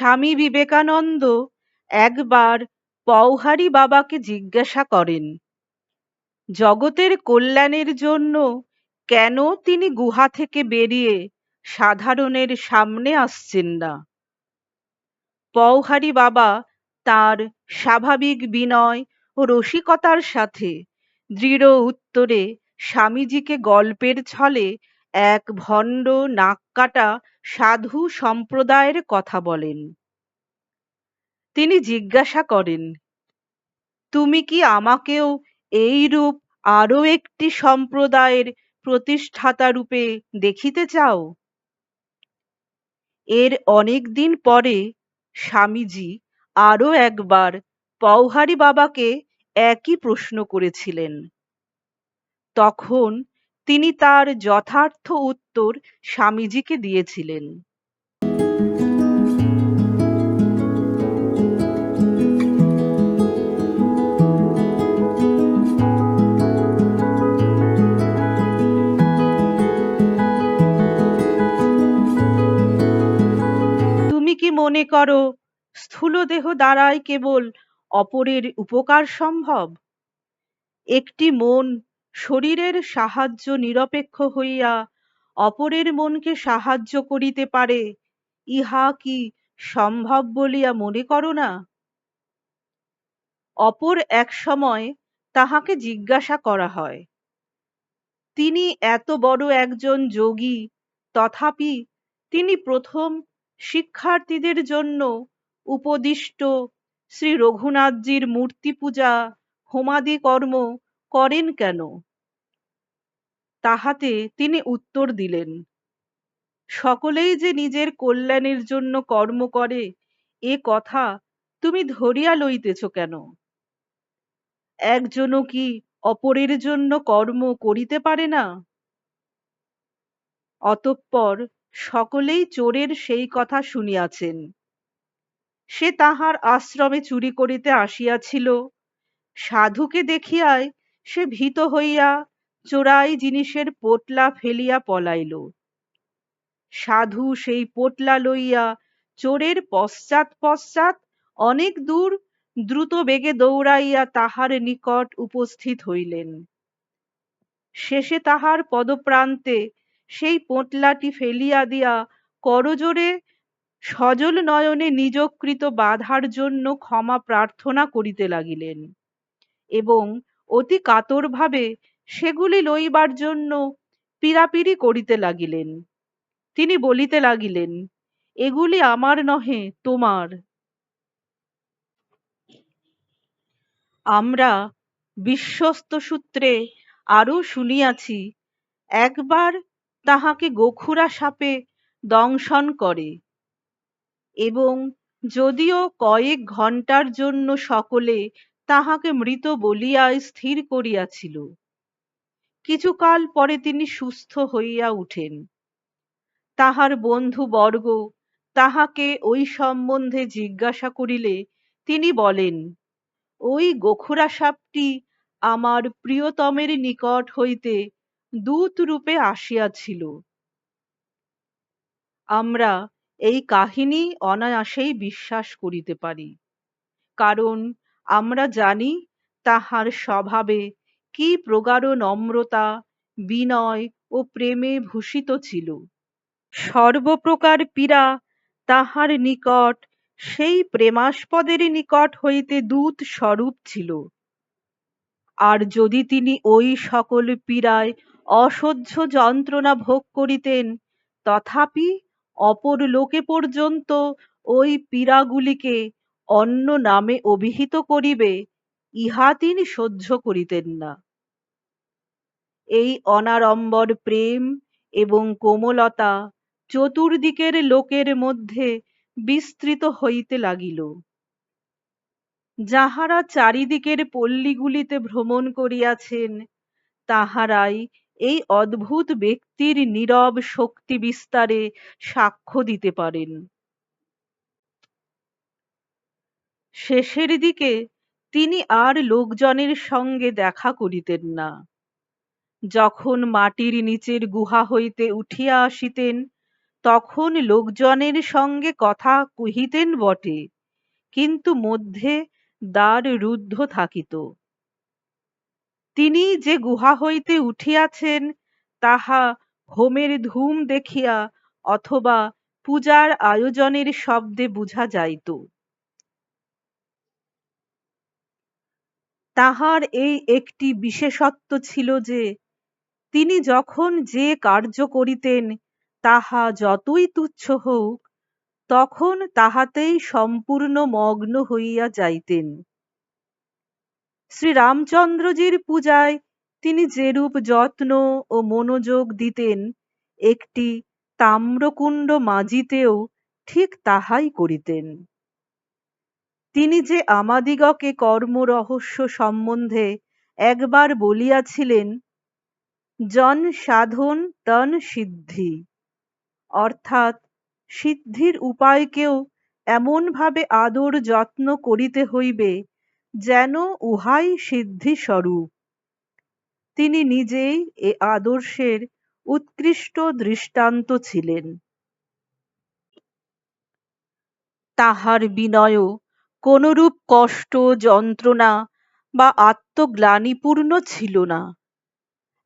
স্বামী বিবেকানন্দ একবার পওহারী বাবাকে জিজ্ঞাসা করেন, জগতের কল্যাণের জন্য কেন তিনি গুহা থেকে বেরিয়ে সাধারণের সামনে আসছেন না? পওহারী বাবা তার স্বাভাবিক বিনয় ও রসিকতার সাথে দৃঢ় উত্তরে স্বামীজিকে গল্পের ছলে এক ভণ্ড নাককাটা সাধু সম্প্রদায়ের কথা বলেন। তিনি জিজ্ঞাসা করেন, তুমি কি আমাকেও এইরূপ আরও একটি সম্প্রদায়ের প্রতিষ্ঠাতা রূপে দেখিতে চাও? এর অনেক দিন পরে স্বামীজি আরও একবার পওহারী বাবাকে একই প্রশ্ন করেছিলেন। তখন তিনি তার যথার্থ উত্তর স্বামীজিকে দিয়েছিলেন। তুমি কি মনে করো, স্থূল দেহ দ্বারাই কেবল অপরের উপকার সম্ভব? একটি মন শরীরের সাহায্য নিরপেক্ষ হইয়া অপরের মনকে সাহায্য করিতে পারে, ইহা কি সম্ভব বলিয়া মনে করো না? অপর এক সময় তাহাকে জিজ্ঞাসা করা হয়, তিনি এত বড় একজন যোগী, তথাপি তিনি প্রথম শিক্ষার্থীদের জন্য উপদিষ্ট শ্রী রঘুনাথজির মূর্তি পূজা হোমাদি কর্ম করেন কেন? তাহাতে তিনি উত্তর দিলেন, সকলেই যে নিজের কল্যাণের জন্য কর্ম করে, এ কথা তুমি ধরিয়া লইতেছ কেন? একজনও কি অপরের জন্য কর্ম করিতে পারে না? অতঃপর সকলেই চোরের সেই কথা শুনিয়াছেন। সে তাহার আশ্রমে চুরি করিতে আসিয়াছিল, সাধুকে দেখিয়াই সে ভীত হইয়া চোরাই জিনিসের পোটলা ফেলিয়া পলাইল। সাধু সেই পোটলা লইয়া চোরের পশ্চাৎ পশ্চাৎ অনেক দূর দ্রুত বেগে দৌড়াইয়া তাহার নিকট উপস্থিত হইলেন। শেষে তাহার পদপ্রান্তে সেই পোটলাটি ফেলিয়া দিয়া করজোরে সজল নয়নে নিজকৃত বাধার জন্য ক্ষমা প্রার্থনা করিতে লাগিলেন এবং অতি কাতরভাবে সেগুলি লইবার জন্য পীড়াপিড়ি করিতে লাগিলেন। তিনি বলিতে লাগিলেন, এগুলি আমার নহে, তোমার। আমরা বিশ্বস্ত সূত্রে আরও শুনিয়াছি, একবার তাহাকে গোখুরা সাপে দংশন করে এবং যদিও কয়েক ঘণ্টার জন্য সকলে তাহাকে মৃত বলিয়া স্থির করিয়াছিল। কিছুকাল পরে তিনি সুস্থ হইয়া উঠেন। তাহার বন্ধু বর্গ তাহাকে ওই সম্বন্ধে জিজ্ঞাসা করিলে তিনি বলেন, ওই গোখুরা সাপটি আমার প্রিয়তমের নিকট হইতে দূত রূপে আসিয়াছিল। আমরা এই কাহিনী অনায়াসেই বিশ্বাস করিতে পারি। কারণ আমরা জানি তাহার স্বভাবে কি প্রগাঢ় নম্রতা, বিনয় ও প্রেমে ভূষিত ছিল। সর্বপ্রকার পীড়া তাহার নিকট, সেই প্রেমাস্পদের নিকট হইতে দূত স্বরূপ ছিল। আর যদি তিনি ওই সকল পীড়ায় অসহ্য যন্ত্রণা ভোগ করিতেন, তথাপি অপর লোকে পর্যন্ত ওই পীড়াগুলিকে অন্য নামে অভিহিত করিবে, ইহা তিনি সহ্য করিতেন না। এই অনাড়ম্বর প্রেম এবং কোমলতা চতুর্দিকের লোকের মধ্যে বিস্তৃত হইতে লাগিল। যাহারা চারিদিকের পল্লীগুলিতে ভ্রমণ করিয়াছেন, তাহারাই এই অদ্ভুত ব্যক্তির নীরব শক্তি বিস্তারে সাক্ষ্য দিতে পারেন। শেষের দিকে তিনি আর লোকজনের সঙ্গে দেখা করিতেন না। যখন মাটির নিচের গুহা হইতে উঠিয়া আসিতেন, তখন লোকজনের সঙ্গে কথা কহিতেন বটে, কিন্তু মধ্যে দ্বার রুদ্ধ থাকিত। তিনি যে গুহা হইতে উঠিয়াছেন, তাহা হোমের ধূম দেখিয়া অথবা পূজার আয়োজনের শব্দে বুঝা যাইত। তাহার এই একটি বিশেষত্ব ছিল যে, তিনি যখন যে কার্য করিতেন, তাহা যতই তুচ্ছ হোক তখন তাহাতেই সম্পূর্ণ মগ্ন হইয়া যাইতেন। শ্রীরামচন্দ্রজির পূজায় তিনি যেরূপ যত্ন ও মনোযোগ দিতেন, একটি তাম্রকুণ্ড মাজিতেও ঠিক তাহাই করিতেন। তিনি যে আমাদিগকে কর্মরহস্য সম্বন্ধে একবার বলিয়াছিলেন, জন সাধন তন সিদ্ধি। অর্থাৎ সিদ্ধির উপায়কেও এমনভাবে আদর যত্ন করিতে হইবে যেন উহাই সিদ্ধি স্বরূপ তিনি নিজেই এ আদর্শের উৎকৃষ্ট দৃষ্টান্ত ছিলেন। তাহার বিনয়ও কোনরূপ কষ্ট, যন্ত্রণা বা আত্মগ্লানিপূর্ণ ছিল না।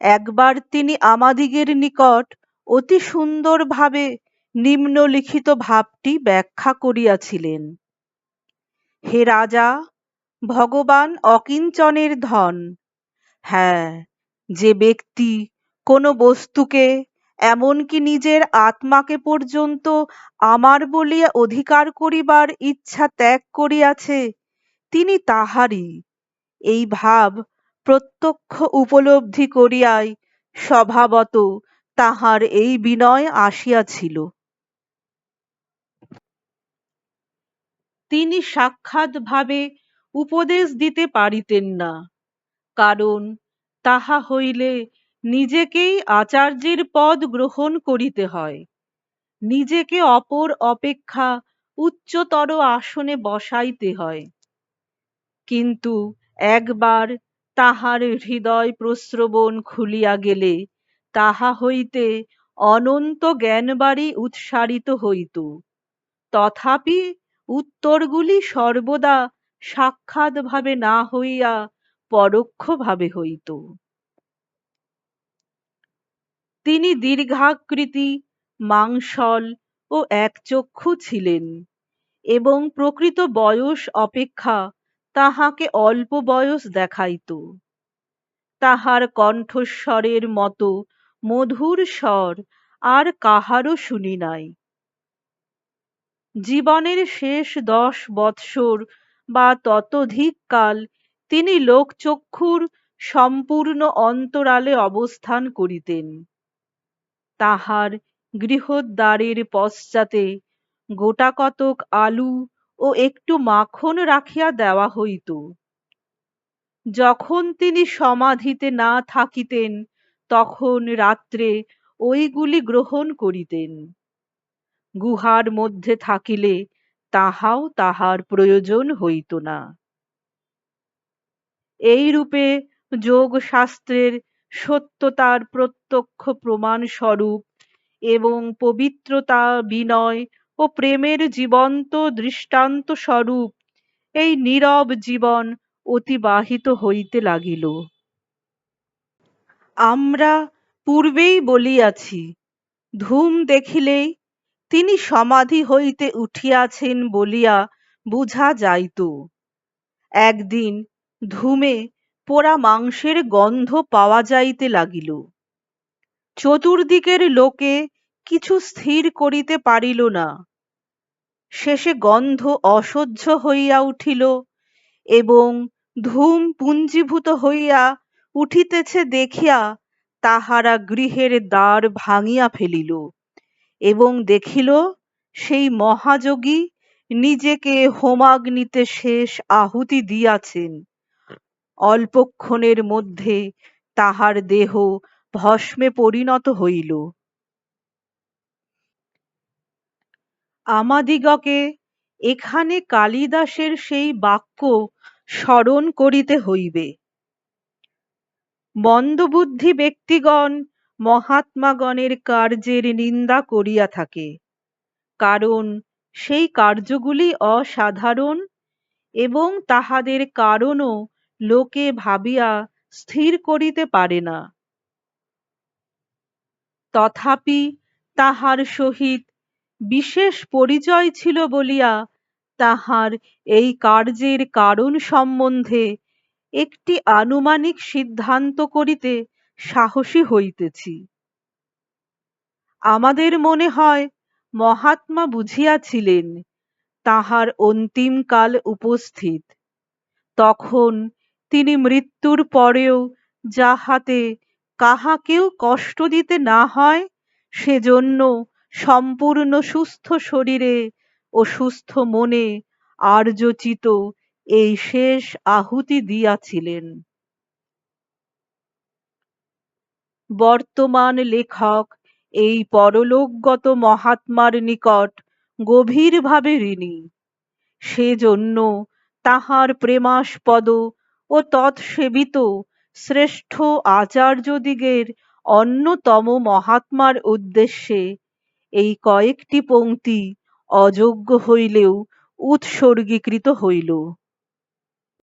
একবার তিনি আমাদিগের নিকট অতি সুন্দরভাবে নিম্নলিখিত ভাবটি ব্যাখ্যা করিয়াছিলেন। হে রাজা, ভগবান অকিঞ্চনের ধন। হ্যাঁ যে ব্যক্তি কোনো বস্তুকে এমনকি নিজের আত্মাকে পর্যন্ত আমার বলিয়া অধিকার করিবার ইচ্ছা ত্যাগ করিয়াছে, তিনি তাহারই। এই ভাব প্রত্যক্ষ উপলব্ধি করিয়াই স্বভাবত তাহার এই বিনয় আসিয়াছিল। তিনি সাক্ষাৎভাবে উপদেশ দিতে পারিতেন না, কারণ তাহা হইলে নিজেকেই আচার্যের পদ গ্রহণ করিতে হয়। নিজেকে অপর অপেক্ষা উচ্চতর আসনে বসাইতে হয়। কিন্তু একবার তাহার হৃদয় প্রশ্রবণ খুলিয়া গেলে তাহা হইতে অনন্ত জ্ঞানবাড়ি উৎসারিত হইত। তথাপি উত্তরগুলি সর্বদা সাক্ষাৎভাবে না হইয়া পরোক্ষভাবে হইত। তিনি দীর্ঘাকৃতি, মাংসল ও একচক্ষু ছিলেন এবং প্রকৃত বয়স অপেক্ষা তাহাকে অল্প বয়স দেখাইত। তাহার কণ্ঠস্বরের মতো মধুর স্বর আর কাহারও শুনি নাই। জীবনের শেষ দশ বৎসর বা ততোধিক কাল তিনি লোকচক্ষুর সম্পূর্ণ অন্তরালে অবস্থান করিতেন। তাহার গৃহদ্বারের পশ্চাতে গোটাকতক আলু ও একটু মাখন রাখিয়া দেওয়া হইত। যখন তিনি সমাধিতে না থাকিতেন, তখন রাত্রে ওইগুলি গ্রহণ করিতেন। গুহার মধ্যে থাকিলে তাহাও তাহার প্রয়োজন হইত না। এইরূপে যোগশাস্ত্রের সত্যতার প্রত্যক্ষ প্রমাণ স্বরূপ এবং পবিত্রতা বিনয় ও প্রেমের জীবন্ত দৃষ্টান্ত স্বরূপ এই নীরব জীবন অতিবাহিত হইতে লাগিল। আমরা পূর্বেই বলিয়াছি, ধূম দেখিলেই তিনি সমাধি হইতে উঠিয়াছেন বলিয়া বুঝা যাইত। একদিন ধূমে পোড়া মাংসের গন্ধ পাওয়া যাইতে লাগিল। চতুর্দিকের লোকে কিছু স্থির করিতে পারিল না। শেষে গন্ধ অসহ্য হইয়া উঠিল এবং ধূম পুঞ্জীভূত হইয়া উঠিতেছে দেখিয়া তাহারা গৃহের দ্বার ভাঙিয়া ফেলিল এবং দেখিল সেই মহাযোগী নিজেকে হোমাগ্নিতে শেষ আহুতি দিয়াছেন। অল্পক্ষণের মধ্যে তাহার দেহ ভস্মে পরিণত হইল। আমাদিগকে এখানে কালিদাসের সেই বাক্য স্মরণ করিতে হইবে। মন্দবুদ্ধি ব্যক্তিগণ মহাত্মাগণের কার্যের নিন্দা করিয়া থাকে, কারণ সেই কার্যগুলি অসাধারণ এবং তাহাদের কারণও লোকে ভাবিয়া স্থির করিতে পারে না। তথাপি তাহার সহিত বিশেষ পরিচয় ছিল বলিয়া তাহার এই কার্যের কারণ সম্বন্ধে একটি আনুমানিক সিদ্ধান্ত করিতে সাহসী হইতেছি। আমাদের মনে হয় মহাত্মা বুঝিয়াছিলেন, তাহার অন্তিম কাল উপস্থিত। তখন তিনি মৃত্যুর পরেও যাহাতে কাহাকেও কষ্ট দিতে না হয়, সেজন্য সম্পূর্ণ সুস্থ শরীরে ও সুস্থ মনে আর্যচিত এই শেষ আহুতি দিয়াছিলেন। বর্তমান লেখক এই পরলোকগত মহাত্মার নিকট গভীরভাবে ঋণী। সেজন্য তাহার প্রেমাস্পদ ও তৎসেবিত। শ্রেষ্ঠ আচার্যদিগের অন্যতম মহাত্মার উদ্দেশ্যে এই কয়েকটি পংক্তি অযোগ্য হইলেও উৎসর্গীকৃত হইল।